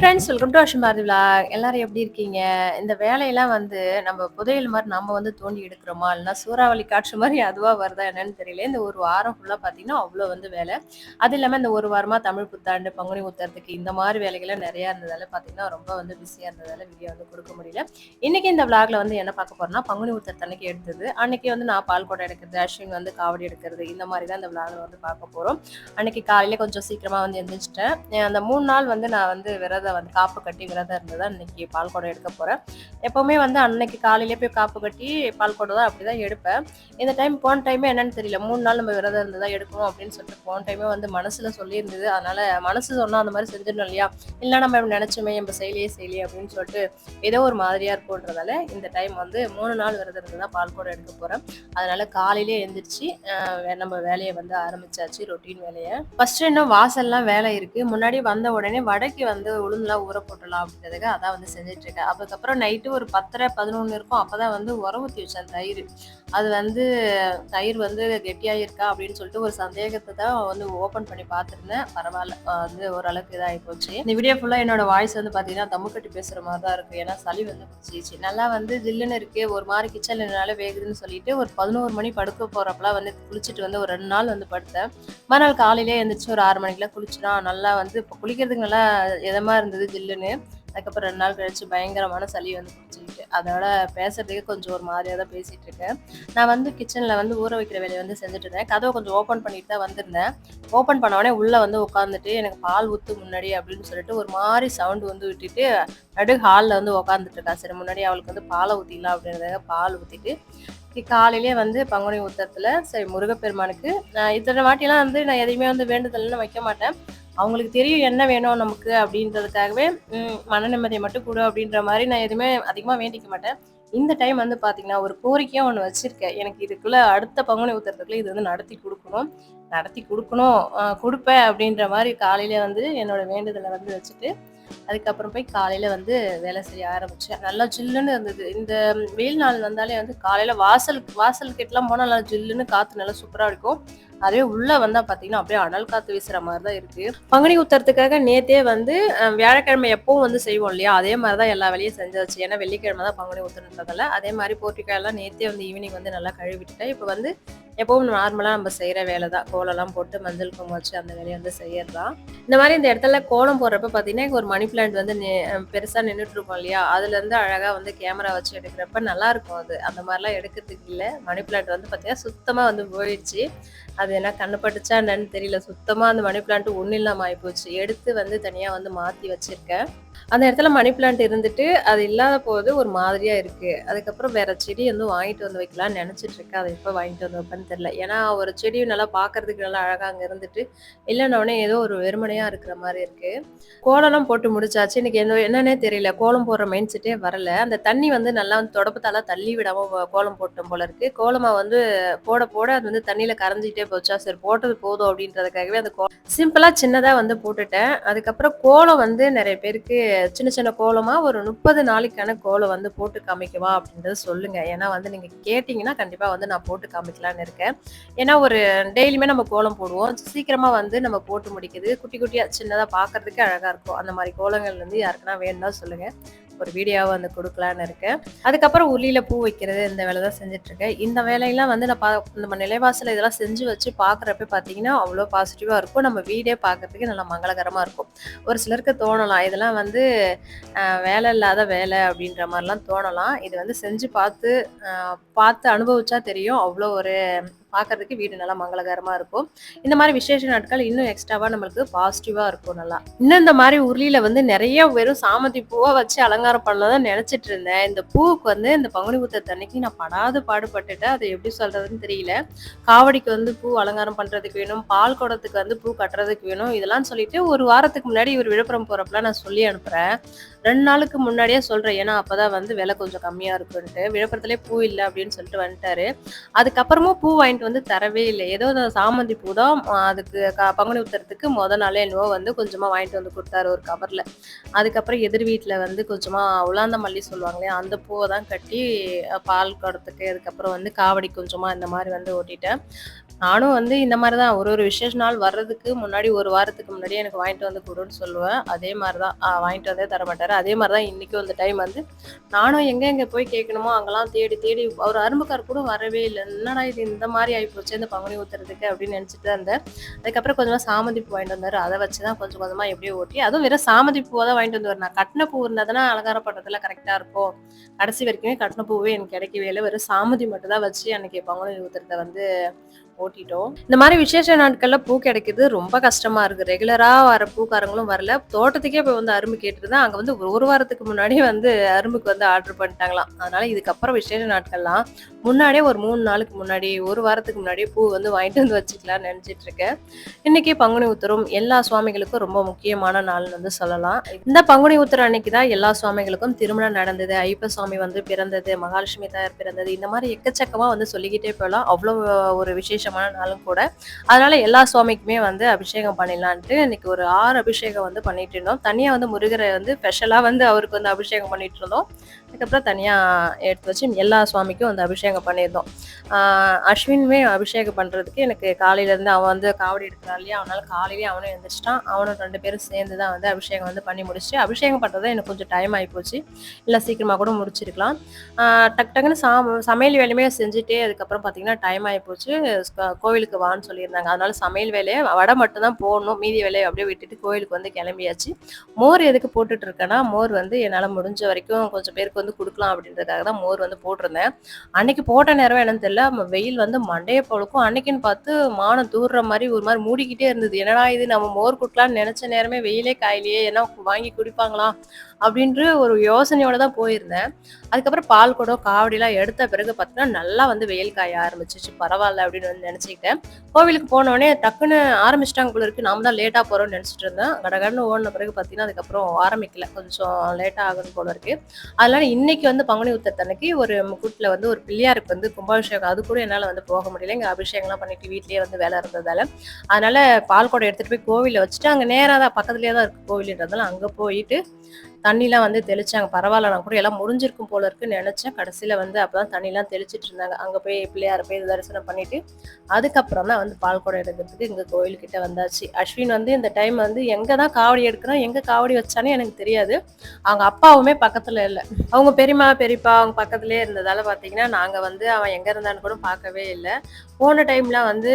Friends welcome to Ashan Bharathi vlog எல்லாரும் எப்படி இருக்கீங்க? இந்த வேலையெல்லாம் வந்து நம்ம புதையல் மாதிரி நம்ம வந்து தோண்டி எடுக்கிறோமா? இல்லைனா சூறாவளி காற்று மாதிரி அதுவாக வருதா என்னன்னு தெரியல. இந்த ஒரு வாரம் ஃபுல்லாக பார்த்தீங்கன்னா அவ்வளோ வந்து வேலை. அது இல்லாமல் இந்த ஒரு வாரமாக தமிழ் புத்தாண்டு பங்குனி உத்தரத்துக்கு இந்த மாதிரி வேலைகள்லாம் நிறையா இருந்ததால பார்த்தீங்கன்னா ரொம்ப வந்து பிஸியாக இருந்ததால வீடியோ வந்து கொடுக்க முடியல. இன்னைக்கு இந்த விளாகில் வந்து என்ன பார்க்க போகிறோம்னா பங்குனி உத்தரத்தன்னைக்கு எடுத்தது. அன்னைக்கு வந்து நான் பால் குடம் எடுக்கிறது அஸ்வின் வந்து காவடி எடுக்கிறது இந்த மாதிரி தான் இந்த விளாகில் வந்து பார்க்க போகிறோம் அன்னைக்கு காலையில் கொஞ்சம் சீக்கிரமாக வந்து எழுந்திரிச்சிட்டேன் அந்த மூணு நாள் வந்து நான் வந்து விரதம் வந்து காப்பு கட்டி விரதம் இருந்ததா இன்னைக்கு பால் குடம் எடுக்க போகிறேன் எப்போவுமே வந்து அன்னைக்கு காலையிலே போய் காப்பு கட்டி பால் குடம் தான் அப்படி தான் எடுப்பேன். இந்த டைம் போன டைமே என்னன்னு தெரியல. மூணு நாள் நம்ம விரதம் இருந்ததா எடுக்கணும் அப்படின்னு சொல்லிட்டு போன டைமே வந்து மனசில் சொல்லியிருந்தது. அதனால மனசு சொன்னால் அந்த மாதிரி செஞ்சிடணும் இல்லையா? இல்லை நம்ம நினச்சோமே நம்ம செயலியே செய்யலையே அப்படின்னு சொல்லிட்டு ஏதோ ஒரு மாதிரியாக இருக்கும்ன்றதால இந்த டைம் வந்து மூணு நாள் விரதம் இருந்து தான் பால் குடம் எடுக்க போகிறேன் அதனால காலையிலே எந்திரிச்சு நம்ம வேலையை வந்து ஆரம்பிச்சாச்சு ரொட்டீன் வேலையை. ஃபர்ஸ்ட் இன்னும் வாசல்லாம் வேலை இருக்கு. முன்னாடி வந்த உடனே வடைக்கு வந்து உளுந்துலாம் ஊற போட்டலாம் அப்படின்றதுக்கு அதான் வந்து செஞ்சிட்ருக்கேன் அதுக்கப்புறம் நைட்டு ஒரு பத்தரை பதினொன்று இருக்கும். அப்போ தான் வந்து உரம் ஊற்றி வச்சேன் தயிர். அது வந்து தயிர் வந்து கெட்டியாக இருக்கா அப்படின்னு சொல்லிட்டு ஒரு சந்தேகத்தை தான் வந்து ஓப்பன் பண்ணி பார்த்துருந்தேன். பரவாயில்ல வந்து ஓரளவுக்கு இதாகி போச்சு. இந்த வீடியோ ஃபுல்லாக என்னோட வாய்ஸ் வந்து பார்த்தீங்கன்னா தம்மு கட்டி பேசுகிற மாதிரி தான் இருக்கும் ஏன்னா சளி வந்து பிடிச்சிச்சு நல்லா வந்து ஜில்லுன்னு இருக்கு. ஒரு மாதிரி கிச்சன்ல என்னால வேகுதுன்னு சொல்லிட்டு ஒரு பதினோரு மணி படுக்க போகிறப்பலாம் வந்து குளிச்சுட்டு வந்து ஒரு ரெண்டு நாள் வந்து படுத்தேன். மறுநாள் காலையிலே எழுந்திரிச்சு ஒரு ஆறு மணிக்கெல்லாம் குளிச்சுனா நல்லா வந்து இப்போ குளிக்கிறதுக்கு நல்லா இதமா இருந்தது ஜில்லுன்னு. அதுக்கப்புறம் ரெண்டு நாள் கழிச்சு பயங்கரமான சளி வந்து பிடிச்சிக்கிட்டு. அதோட பேசுறதுக்கு கொஞ்சம் ஒரு மாதிரியாக தான் பேசிட்டு இருக்கேன் நான் வந்து கிச்சன்ல வந்து ஊற வைக்கிற வேலையை வந்து செஞ்சுட்டு இருந்தேன் கதவை கொஞ்சம் ஓப்பன் பண்ணிட்டு தான் வந்திருந்தேன். ஓப்பன் பண்ண உடனே உள்ள வந்து உட்காந்துட்டு எனக்கு பால் ஊத்து முன்னாடி அப்படின்னு சொல்லிட்டு ஒரு மாதிரி சவுண்ட் வந்து விட்டுட்டு நடு ஹாலில் வந்து உட்காந்துட்டு இருக்கா சரி முன்னாடி அவளுக்கு வந்து பாலை ஊற்றிடலாம் அப்படின்றதாக பால் ஊற்றிட்டு காலையிலே வந்து பங்குனி உத்தரத்துல சரி முருகப்பெருமானுக்கு நான் இத்தனை வாட்டிலாம் வந்து நான் எதையுமே வந்து வேண்டுதல்னு வைக்க மாட்டேன். அவங்களுக்கு தெரியும் என்ன வேணும் நமக்கு அப்படின்றதுக்காகவே மன நிம்மதியை மட்டும் கொடு அப்படின்ற மாதிரி நான் எதுவுமே அதிகமாக வேண்டிக்க மாட்டேன். இந்த டைம் வந்து பார்த்தீங்கன்னா ஒரு கோரிக்கையாக ஒன்று வச்சுருக்கேன். எனக்கு இதுக்குள்ள அடுத்த பங்குனி உத்தரத்துக்குள்ள இது வந்து நடத்தி கொடுக்கணும். நடத்தி கொடுக்கணும் கொடுப்பேன் அப்படின்ற மாதிரி காலையில வந்து என்னோட வேண்டுதலை வந்து வச்சுட்டு அதுக்கப்புறம் போய் காலையில வந்து வேலை செய்ய ஆரம்பிச்சேன். நல்லா ஜில்லுன்னு இருந்தது. இந்த வெயில் நாள் வந்தாலே வந்து காலையில வாசல் வாசல் கிட்டலாம் போனால் நல்லா ஜில்லுன்னு காத்து நல்லா சூப்பரா இருக்கும். அதே உள்ள வந்தா பாத்தீங்கன்னா அப்படியே அனல் காத்து வீசுற மாதிரி தான் இருக்கு. பங்குனி உத்தரத்துக்காக நேத்தே வந்து வியாழக்கிழமை எப்பவும் வந்து செய்வோம் இல்லையா? அதே மாதிரி தான் எல்லா வேலையும் செஞ்சாச்சு. ஏன்னா வெள்ளிக்கிழமை தான் பங்குனி உத்தரன்றதால அதே மாதிரி போர்ட்டிக்காயெல்லாம் நேத்தே வந்து ஈவினிங் வந்து நல்லா கழுவிட்டுட்டேன். இப்போ வந்து எப்பவும் நார்மலா நம்ம செய்யற வேலை தான் கோலம்லாம் போட்டு மஞ்சள் குங்குமம் வச்சு அந்த வேலையை வந்து செய்யறதான் இந்த மாதிரி இந்த இடத்துல கோலம் போடுறப்ப பாத்தீங்கன்னா ஒரு மணி பிளான்ட் வந்து பெருசாக அஹ் இல்லையா? அதுலேருந்து அழகாக வந்து கேமரா வச்சு எடுக்கிறப்ப நல்லாயிருக்கும் அது. அந்த மாதிரிலாம் எடுக்கிறதுக்கு இல்லை. மணி பிளான்ட் வந்து பாத்தீங்கன்னா சுத்தமாக வந்து போயிடுச்சு. அது என்ன கண்ணு பட்டுச்சா என்னன்னு தெரியல. சுத்தமாக அந்த மணி பிளான்ட் ஒன்றும் இல்லாமல் ஆயிப்போச்சு. எடுத்து வந்து தனியாக வந்து மாற்றி வச்சுருக்கேன். அந்த இடத்துல மணி பிளான்ட் இருந்துட்டு அது இல்லாத போது ஒரு மாதிரியா இருக்கு. அதுக்கப்புறம் வேற செடி வந்து வாங்கிட்டு வந்து வைக்கலாம்னு நினைச்சிட்டு இருக்கேன். அதை எப்போ வாங்கிட்டு வந்து வைப்பேன்னு தெரியல. ஏன்னா ஒரு செடி நல்லா பார்க்கறதுக்கு நல்லா அழகா அங்க இருந்துட்டு இல்லைன்னொடனே ஏதோ ஒரு வெறுமனையா இருக்கிற மாதிரி இருக்கு. கோலம்லாம் போட்டு முடிச்சாச்சு. எனக்கு எந்த என்னன்னே தெரியல. கோலம் போடுற மைண்ட் செட்டே வரல. அந்த தண்ணி வந்து நல்லா வந்து தொடப்பத்தால தள்ளி விடாம கோலம் போட்டோம் போல இருக்கு. கோலமா வந்து போட போட அது வந்து தண்ணியில கரைஞ்சிட்டே போச்சா? சரி போட்டது போதும் அப்படின்றதுக்காகவே அந்த கோ சிம்பிளா சின்னதா வந்து போட்டுட்டேன். அதுக்கப்புறம் கோலம் வந்து நிறைய பேருக்கு சின்ன சின்ன கோலமாக ஒரு முப்பது நாளைக்கான கோலம் வந்து போட்டு காமிக்கவா அப்படின்றத சொல்லுங்க. ஏன்னா வந்து நீங்கள் கேட்டிங்கன்னா கண்டிப்பாக வந்து நான் போட்டு காமிக்கலாம்னு இருக்கேன். ஏன்னா ஒரு டெய்லியுமே நம்ம கோலம் போடுவோம். சீக்கிரமாக வந்து நம்ம போட்டு முடிக்குது. குட்டி குட்டியாக சின்னதாக பார்க்குறதுக்கு அழகாக இருக்கும். அந்த மாதிரி கோலங்கள் வந்து யாருக்குன்னா வேணும்னா சொல்லுங்கள் ஒரு வீடியோவை வந்து கொடுக்கலான்னு இருக்கேன். அதுக்கப்புறம் உள்ளியில் பூ வைக்கிறது இந்த வேலை தான் செஞ்சுட்டு இருக்கேன் இந்த வேலையெல்லாம் வந்து நான் பா நம்ம நிலைவாசல இதெல்லாம் செஞ்சு வச்சு பார்க்குறப்ப பார்த்தீங்கன்னா அவ்வளோ பாசிட்டிவாக இருக்கும். நம்ம வீடே பார்க்கறதுக்கு நல்லா மங்களகரமாக இருக்கும். ஒரு சிலருக்கு தோணலாம். இதெல்லாம் வந்து வேலை இல்லாத வேலை அப்படின்ற மாதிரிலாம் தோணலாம். இது வந்து செஞ்சு பார்த்து பார்த்து அனுபவிச்சா தெரியும். அவ்வளோ ஒரு பார்க்கறதுக்கு வீடு நல்லா மங்களகரமா இருக்கும். இந்த மாதிரி விசேஷ நாட்கள் இன்னும் எக்ஸ்ட்ராவா நம்மளுக்கு பாசிட்டிவா இருக்கும் நல்லா. இன்னும் இந்த மாதிரி உருளியில வந்து நிறைய வெறும் சாமந்தி பூவா வச்சு அலங்காரம் பண்ணலாம் நினைச்சிட்டு இருந்தேன். இந்த பூவுக்கு வந்து இந்த பங்குனி புத்தர் அன்னைக்கு நான் படாது பாடுபட்டுட்டேன். அதை எப்படி சொல்றதுன்னு தெரியல. காவடிக்கு வந்து பூ அலங்காரம் பண்றதுக்கு வேணும். பால் குடத்துக்கு வந்து பூ கட்டுறதுக்கு வேணும். இதெல்லாம் சொல்லிட்டு ஒரு வாரத்துக்கு முன்னாடி இவர் விழுப்புரம் போறப்பலாம் நான் சொல்லி அனுப்புறேன். ரெண்டு நாளுக்கு முன்னாடியே சொல்றேன். ஏன்னா அப்பதான் வந்து விலை கொஞ்சம் கம்மியா இருக்குன்ட்டு. விழுப்புரத்துலேயே பூ இல்லை அப்படின்னு சொல்லிட்டு வந்துட்டாரு. அதுக்கப்புறமும் பூ வாங்கிட்டு வந்து தரவே இல்லை. ஏதோ சாமந்தி பூ தான் அதுக்கு பங்குனி உத்தரத்துக்கு முத நாளே என்னவோ வந்து கொஞ்சமாக வாங்கிட்டு வந்து கொடுத்தாரு ஒரு கவரில் அதுக்கப்புறம் எதிர் வீட்டில் வந்து கொஞ்சமாக உலாந்த மல்லி சொல்லுவாங்களே அந்த பூவை தான் கட்டி பால் குடத்துக்கு அதுக்கப்புறம் வந்து காவடி கொஞ்சமாக இந்த மாதிரி வந்து ஓட்டிட்டேன். நானும் வந்து இந்த மாதிரி தான் ஒரு ஒரு விசேஷ நாள் வர்றதுக்கு முன்னாடி ஒரு வாரத்துக்கு முன்னாடியே எனக்கு வாங்கிட்டு வந்து கொடுன்னு சொல்லுவேன். அதே மாதிரி தான் வாங்கிட்டு வந்தே தரமாட்டாரு. அதே மாதிரி தான் இன்றைக்கும் அந்த டைம் வந்து நானும் எங்கே எங்கே போய் கேட்கணுமோ அங்கெல்லாம் தேடி தேடி ஒரு அரும்புக்கார் கூட வரவே இல்லை என்னடா இது இந்த மாதிரி ஆகி போச்சு இந்த பங்குனி ஊற்றுறதுக்கு அப்படின்னு நினச்சிட்டு இருந்தேன். அதுக்கப்புறம் கொஞ்சமாக சாமந்தி பூ வாங்கிட்டு வந்தார் அதை வச்சு தான் கொஞ்சம் கொஞ்சமாக எப்படியோ ஓட்டி அதுவும் வெறும் சாமந்தி பூவை தான் வாங்கிட்டு வந்து நான் கட்டின பூ இருந்தா தானே அலங்காரம் பண்றதுல இருக்கும். கடைசி வரைக்குமே கட்டின பூவே எனக்கு கிடைக்கவே இல்லை வெறும் சாமதி மட்டும் தான் வச்சு அன்னைக்கு பங்குனி உத்திரத்த வந்து ஓட்டிட்டோம். இந்த மாதிரி விசேஷ நாட்கள்ல பூ கிடைக்கிறது ரொம்ப கஷ்டமா இருக்கு. ரெகுலரா வர பூக்காரங்களும் வரல. தோட்டத்துக்கே போய் வந்து அரும்பு கேட்டுருந்தேன். அங்க வந்து ஒரு வாரத்துக்கு முன்னாடியே வந்து அரும்புக்கு வந்து ஆர்டர் பண்ணிட்டாங்களாம். அதனால இதுக்கப்புறம் விசேஷ நாட்கள்லாம் முன்னாடியே ஒரு மூணு நாளுக்கு முன்னாடி, ஒரு வாரத்துக்கு முன்னாடியே பூ வந்து வாங்கிட்டு வந்து வச்சுக்கலாம்னு நெனச்சிட்டு இருக்கேன். இன்னைக்கு பங்குனி உத்தரம் எல்லா சுவாமிகளுக்கும் ரொம்ப முக்கியமான நாள்னு வந்து சொல்லலாம். இந்த பங்குனி உத்திரம் அன்னைக்கு தான் எல்லா சுவாமிகளுக்கும் திருமணம் நடந்தது. ஐயப்ப சுவாமி வந்து பிறந்தது, மகாலட்சுமி தாயார் பிறந்தது. இந்த மாதிரி எக்கச்சக்கமா வந்து சொல்லிக்கிட்டே போகலாம் அவ்வளோ ஒரு விசேஷமான நாளும் கூட. அதனால எல்லா சுவாமிக்குமே வந்து அபிஷேகம் பண்ணிடலான்ட்டு இன்னைக்கு ஒரு ஆறு அபிஷேகம் வந்து பண்ணிட்டு இருந்தோம். தனியா வந்து முருகரை வந்து ஸ்பெஷலா வந்து அவருக்கு வந்து அபிஷேகம் பண்ணிட்டு இருந்தோம். அதுக்கப்புறம் தனியாக எடுத்து வச்சு எல்லா சுவாமிக்கும் வந்து அபிஷேகம் பண்ணியிருந்தோம். அஸ்வினுமே அபிஷேகம் பண்ணுறதுக்கு எனக்கு காலையிலேருந்து அவன் வந்து காவடி எடுக்கிறான் இல்லையா? அவனால் காலையிலேயே அவனும் எழுந்திரிச்சிட்டான் அவனும் ரெண்டு பேரும் சேர்ந்து தான் வந்து அபிஷேகம் வந்து பண்ணி முடிச்சுட்டு அபிஷேகம் பண்ணுறது எனக்கு கொஞ்சம் டைம் ஆகிப்போச்சு இல்லை சீக்கிரமாக கூட முடிச்சிருக்கலாம். டக்கு டக் டக்குன்னு சா சமையல் வேலையுமே செஞ்சுட்டே அதுக்கப்புறம் பார்த்தீங்கன்னா டைம் ஆகிப்போச்சு கோவிலுக்கு வான்னு சொல்லியிருந்தாங்க. அதனால சமையல் வேலையை வடை மட்டும் தான் போடணும். மீதி வேலையை அப்படியே விட்டுட்டு கோவிலுக்கு வந்து கிளம்பியாச்சு. மோர் எதுக்கு போட்டுட்டு இருக்கேன்னா, மோர் வந்து என்னால் முடிஞ்ச வரைக்கும் கொஞ்சம் பேருக்கு வந்து குடுக்கலாம் அப்படின்றதுக்காக தான் மோர் வந்து போட்டிருந்தேன். அன்னைக்கு போட்ட நேரம் என்னன்னு தெரியல. வெயில் வந்து மண்டைய பழுக்கும் அன்னைக்குன்னு பார்த்து மானம் தூர்ற மாதிரி ஒரு மாதிரி மூடிக்கிட்டே இருந்தது. என்னடா இது நம்ம மோர் குடுக்கலாம்னு நினைச்ச நேரமே வெயிலே காயிலேயே என்ன வாங்கி குடிப்பாங்களா? அப்படின்ற ஒரு யோசனையோட தான் போயிருந்தேன். அதுக்கப்புறம் பால் குடம், காவடிலாம் எடுத்த பிறகு பார்த்தீங்கன்னா, நல்லா வந்து வெயில் காய ஆரம்பிச்சிச்சு பரவாயில்ல அப்படின்னு வந்து நினச்சிக்கிட்டேன் கோவிலுக்கு போனவொடனே டக்குன்னு ஆரம்பிச்சிட்டாங்க போல இருக்கு. நாம தான் லேட்டாக போகிறோம்னு நினச்சிட்டு இருந்தேன். கடகடன்னு ஓடின பிறகு பார்த்தீங்கன்னா, அதுக்கப்புறம் ஆரம்பிக்கல. கொஞ்சம் லேட்டாக ஆகணும் போல இருக்கு. அதனால இன்னைக்கு வந்து பங்குனி உத்திரத்தன்னைக்கு ஒரு கூட்டில் வந்து ஒரு பிள்ளையாருக்கு வந்து கும்பாபிஷேகம் அது கூட என்னால் வந்து போக முடியல. இங்கே அபிஷேகம்லாம் பண்ணிட்டு வீட்லேயே வந்து வேலை இருந்ததால. அதனால பால் குடம் எடுத்துகிட்டு போய் கோவிலில் வச்சுட்டு, அங்கே நேராக தான் பக்கத்துலேயே தான் இருக்குது கோவிலுன்றதால அங்கே போயிட்டு தண்ணிலாம் வந்து தெளிச்சாங்க. பரவாயில்லனா நான் கூட எல்லாம் முடிஞ்சிருக்கும் போல இருக்குன்னு நெனச்சேன். கடைசியில வந்து அப்பதான் தண்ணிலாம் தெளிச்சிட்டு இருந்தாங்க. அங்க போய் பிள்ளையார போய் தரிசனம் பண்ணிட்டு, அதுக்கப்புறம் தான் வந்து பால் குடம் எடுக்கிறதுக்கு இங்க கோயில்கிட்ட வந்தாச்சு. அஸ்வின் வந்து இந்த டைம் வந்து எங்கே தான் காவடி எடுக்கிறோம் எங்க காவடி வச்சானே எனக்கு தெரியாது. அவங்க அப்பாவுமே பக்கத்துல இல்லை அவங்க பெரியம்மா, பெரியப்பா அவங்க பக்கத்திலேயே இருந்ததால பார்த்தீங்கன்னா, நாங்க வந்து அவன் எங்க இருந்தான்னு கூட பார்க்கவே இல்லை போன டைம்ல வந்து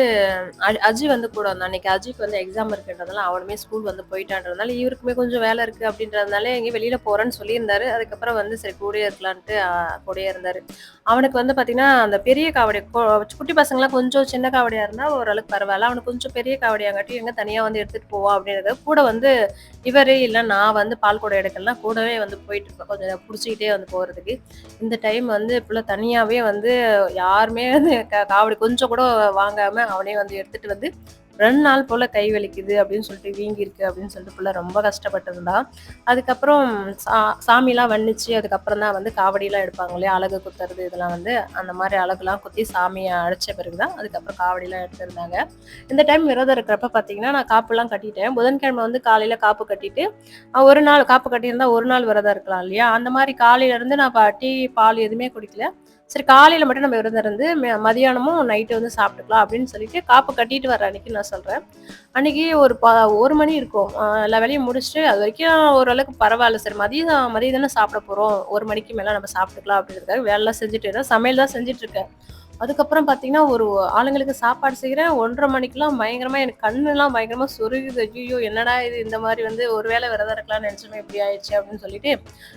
அஜி வந்து கூட வந்தான். அன்னைக்கு அஜிக்கு வந்து எக்ஸாம் இருக்குன்றதுனால அவனுமே ஸ்கூல் வந்து போயிட்டான்றதுனால, இவருக்குமே கொஞ்சம் வேலை இருக்கு அப்படின்றதுனால எங்கேயும் வெளியில போறேன்னு சொல்லியிருந்தாரு. அதுக்கப்புறம் வந்து சரி கூடயே இருக்கலான்ட்டு கூடயே இருந்தாரு. அவனுக்கு வந்து பார்த்திங்கன்னா அந்த பெரிய காவடி குட்டி பசங்களாம் கொஞ்சம் சின்ன காவடியா இருந்தா ஓரளவுக்கு பரவாயில்ல அவனுக்கு கொஞ்சம் பெரிய காவடியாங்காட்டி எங்க தனியா வந்து எடுத்துட்டு போவா அப்படின்றத கூட வந்து இவரே இல்ல நான் வந்து பால் கூட எடுக்கலாம் கூடவே வந்து போயிட்டு இருப்பேன். கொஞ்சம் புடிச்சுக்கிட்டே வந்து போறதுக்கு. இந்த டைம் வந்து இப்பெல்லாம் தனியாவே வந்து யாருமே வந்து க காவடி கொஞ்சம் கூட வாங்காம அவனே வந்து எடுத்துட்டு வந்து ரெண்டு நாள் போல கை வலிக்குது அப்படின்னு சொல்லிட்டு வீங்கியிருக்கு அப்படின்னு சொல்லிட்டு புள்ள ரொம்ப கஷ்டப்பட்டிருந்தான். அதுக்கப்புறம் சா சாமிலாம் வர்ணிச்சு அதுக்கப்புறம் தான் வந்து காவடியெலாம் எடுப்பாங்க இல்லையா? அலகு குத்துறது இதெல்லாம் வந்து அந்த மாதிரி அலகுலாம் குத்தி சாமியை அழைச்ச பிறகு தான் அதுக்கப்புறம் காவடியெலாம் எடுத்திருந்தாங்க. இந்த டைம் விரதம் இருக்கிறப்ப பார்த்தீங்கன்னா, நான் காப்புலாம் கட்டிட்டேன். புதன்கிழமை வந்து காலையில காப்பு கட்டிட்டு, ஒரு நாள் காப்பு கட்டியிருந்தா ஒரு நாள் விரதம் இருக்கலாம் இல்லையா? அந்த மாதிரி காலையில இருந்து நான் டீ, பால் எதுவுமே குடிக்கல. சரி காலையில மட்டும் நம்ம விரதம் இருந்து மதியானமும் நைட்டு வந்து சாப்பிட்டுக்கலாம் அப்படின்னு சொல்லிட்டு காப்பு கட்டிட்டு வர அன்னைக்கு நான் சொல்றேன். அன்னைக்கு ஒரு ப ஒரு மணி இருக்கும். எல்லா வேலையும் முடிச்சுட்டு அது வரைக்கும் ஓரளவுக்கு பரவாயில்ல சரி மதியம் மதியம் தானே சாப்பிட போறோம். ஒரு மணிக்கு மேல நம்ம சாப்பிட்டுக்கலாம் அப்படின்றதுக்காக வேலைலாம் செஞ்சுட்டு இருந்தேன். சமையல் தான் செஞ்சுட்டு இருக்கேன். அதுக்கப்புறம் பார்த்தீங்கன்னா, ஒரு ஆளுங்களுக்கு சாப்பாடு செய்கிறேன் ஒன்றரை மணிக்கெலாம் பயங்கரமாக எனக்கு கண்ணுலாம் பயங்கரமாக சொருகுது. ஐயோ என்னடா இது இந்த மாதிரி வந்து ஒரு வேளை விரதம் இருக்கலாம்னு நினச்சோமே இப்படி ஆயிடுச்சு அப்படின்னு சொல்லிட்டு,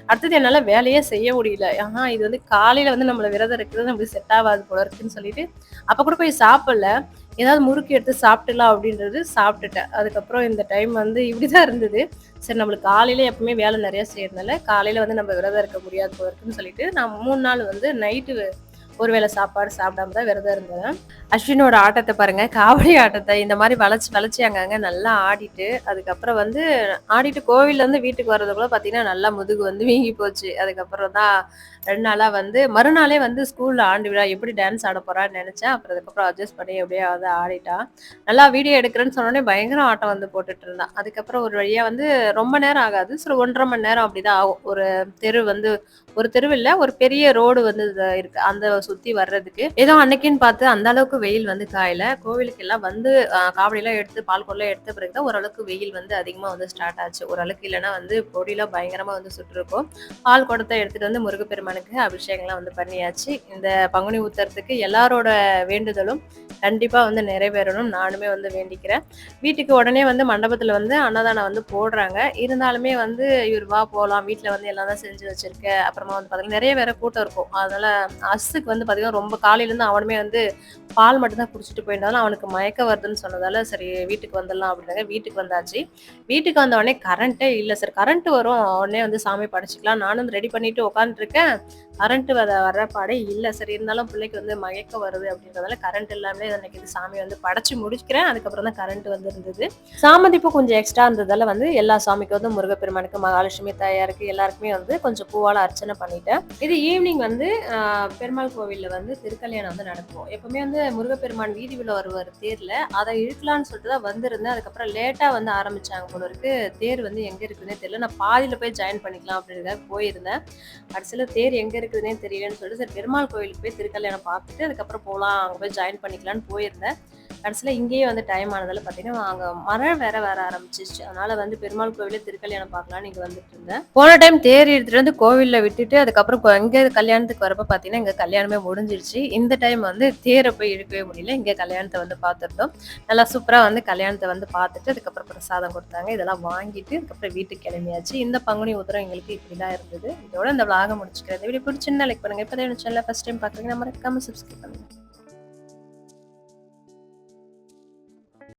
அடுத்தது என்னால் வேலையே செய்ய முடியல. ஆஹா இது வந்து காலையில் வந்து நம்மளை விரதம் இருக்கிறது நம்மளுக்கு செட் ஆகாது போல இருக்குன்னு சொல்லிட்டு, அப்போ கூட போய் சாப்பிடல. ஏதாவது முறுக்கு எடுத்து சாப்பிட்டுலாம் அப்படின்றது சாப்பிட்டுட்டேன். அதுக்கப்புறம் இந்த டைம் வந்து இப்படி தான் இருந்தது. சரி நம்மளுக்கு காலையில் எப்பவுமே வேலை நிறையா செய்யறதுனால காலையில் வந்து நம்ம விரதம் இருக்க முடியாது போல இருக்குன்னு சொல்லிட்டு, நான் மூணு நாள் வந்து நைட்டு ஒரு வேளை சாப்பாடு சாப்பிடாம தான் விரதம் இருந்தேன். அஸ்வினோட ஆட்டத்தை பாருங்க. காவடி ஆட்டத்தை இந்த மாதிரி வளைச்சு வளைச்சு அங்கங்க நல்லா ஆடிட்டு, அதுக்கப்புறம் வந்து ஆடிட்டு கோவில்லேருந்து வீட்டுக்கு வர்றதுக்குள்ள பார்த்தீங்கன்னா, நல்லா முதுகு வந்து வீங்கி போச்சு. அதுக்கப்புறம் தான் ரெண்டு நாளா வந்து மறுநாளே வந்து ஸ்கூல்ல ஆண்டு விழா எப்படி டான்ஸ் ஆட போறான்னு நினச்சேன் அப்புறம் அதுக்கப்புறம் அட்ஜஸ்ட் பண்ணி எப்படியோ வந்து ஆடிட்டா. நல்லா வீடியோ எடுக்கிறேன்னு சொன்னோடனே பயங்கர ஆட்டம் வந்து போட்டுட்டு இருந்தான் அதுக்கப்புறம் ஒரு வழியா வந்து ரொம்ப நேரம் ஆகாது. சரி 1 1/2 மணி நேரம் அப்படிதான் ஆகும். ஒரு தெரு வந்து ஒரு தெருவில் ஒரு பெரிய ரோடு வந்து இத இருக்கு. அந்த சுத்தி வர்றதுக்கு. ஏதோ அன்னைக்குன்னு பார்த்து அந்த அளவுக்கு வெயில் வந்து காயல. கோவிலுக்கு எல்லாம் வந்து காவடியெல்லாம் எடுத்து பால் கொள்ள எடுத்த பிறகுதான் ஓரளவுக்கு வெயில் வந்து அதிகமா வந்து ஸ்டார்ட் ஆச்சு. ஓரளவுக்கு இல்லைன்னா வந்து பொடியெல்லாம் பயங்கரமா வந்து சுட்டுருக்கும். பால் குடத்தை எடுத்துட்டு வந்து முருகப்பெருமானுக்கு அபிஷேகம்லாம் வந்து பண்ணியாச்சு. இந்த பங்குனி ஊத்துறதுக்கு எல்லாரோட வேண்டுதலும் கண்டிப்பா வந்து நிறைவேறணும். நானுமே வந்து வேண்டிக்கிறேன். வீட்டுக்கு உடனே வந்து மண்டபத்துல வந்து அன்னதானம் வந்து போடுறாங்க. இருந்தாலுமே வந்து இவர் வா போகலாம் வீட்டில் வந்து எல்லாம் தான் செஞ்சு வச்சிருக்க. அப்புறமா வந்து பார்த்தீங்கன்னா நிறைய வேற கூட்டம் இருக்கும். அதனால அசுக்கு வந்து பார்த்தீங்கன்னா ரொம்ப காலையிலேருந்து அவனுமே வந்து பால் மட்டும்தான் குடிச்சிட்டு போயிருந்தாலும் அவனுக்கு மயக்க வருதுன்னு சொன்னதால சரி வீட்டுக்கு வந்துடலாம் அப்படின்னாங்க. வீட்டுக்கு வந்தாச்சு. வீட்டுக்கு வந்த உடனே கரண்ட்டே இல்லை சார் கரண்ட் வரும். உடனே வந்து சாமி படைச்சிக்கலாம். நானும் ரெடி பண்ணிட்டு உட்காந்துருக்கேன் கரண்ட் வர வர பாடே இல்லை சரி இருந்தாலும் பிள்ளைக்கு வந்து மயக்க வருது அப்படின்றதால கரண்ட் இல்லாமலே அன்னைக்கு இது சாமி வந்து படைச்சு முடிக்கிறேன். அதுக்கப்புறம் தான் கரண்ட் வந்து இருந்தது. சாமந்திப்பு கொஞ்சம் எக்ஸ்ட்ரா இருந்ததால வந்து எல்லா சாமிக்கும் வந்து முருகப்பெருமானுக்கு மகாலட்சுமி தாயாருக்கு எல்லாருக்குமே வந்து கொஞ்சம் பூவால அர்ச்சனை பண்ணிட்டேன். இது ஈவினிங் வந்து பெருமாள் கோவிலில் வந்து திருக்கல்யாணம் வந்து நடக்கும். எப்பவுமே வந்து முருகப்பெருமான் வீதி உள்ள வருவார் தேரில் அதை இழுக்கலாம்னு சொல்லிட்டு தான் வந்திருந்தேன். அதுக்கப்புறம் லேட்டாக வந்து ஆரம்பித்தாங்க போல இருக்கு. தேர் வந்து எங்கே இருக்குதுன்னே தெரியல. நான் பாதியில் போய் ஜாயின் பண்ணிக்கலாம் அப்படின்றத போயிருந்தேன். கடைசியில் தேர் எங்கே இருக்குதுன்னே தெரியலன்னு சொல்லிட்டு சரி பெருமாள் கோவிலுக்கு போய் திருக்கல்யாணம் பார்த்துட்டு அதுக்கப்புறம் போகலாம் அங்கே போய் ஜாயின் பண்ணிக்கலாம்னு போயிருந்தேன். கடைசியில் இங்கேயே வந்து டைம் ஆனதில் பார்த்தீங்கன்னா அங்கே மழை வேற வர ஆரம்பிச்சிச்சு அதனால வந்து பெருமாள் கோவிலே திருக்கல்யாணம் பார்க்கலான்னு இங்கே வந்துட்டு இருந்தேன். போன டைம் தேர் எடுத்துகிட்டு வந்து கோவிலில் விட்டுட்டு அதுக்கப்புறம் இங்கே கல்யாணத்துக்கு வரப்ப பார்த்தீங்கன்னா இங்கே கல்யாணமே முடிஞ்சிருச்சு. இந்த டைம் வந்து தேரை போய் இழுக்கவே முடியல. இங்கே கல்யாணத்தை வந்து பார்த்துருந்தோம். நல்லா சூப்பராக வந்து கல்யாணத்தை வந்து பார்த்துட்டு அதுக்கப்புறம் பிரசாதம் கொடுத்தாங்க. இதெல்லாம் வாங்கிட்டு அதுக்கப்புறம் வீட்டுக்கு கிளம்பியாச்சு. இந்த பங்குனி உத்தரம் எங்களுக்கு இப்படி தான் இருந்தது. இதோட இந்த விளாக முடிச்சுக்கிறேன். இந்த வீடியோ பிடிச்சிருந்தா லைக் பண்ணுங்கள் இப்போ தான் சேனலில் ஃபஸ்ட் டைம் பார்க்குறீங்க நம்ம மறக்காமல் சப்ஸ்கிரைப் பண்ணுங்கள்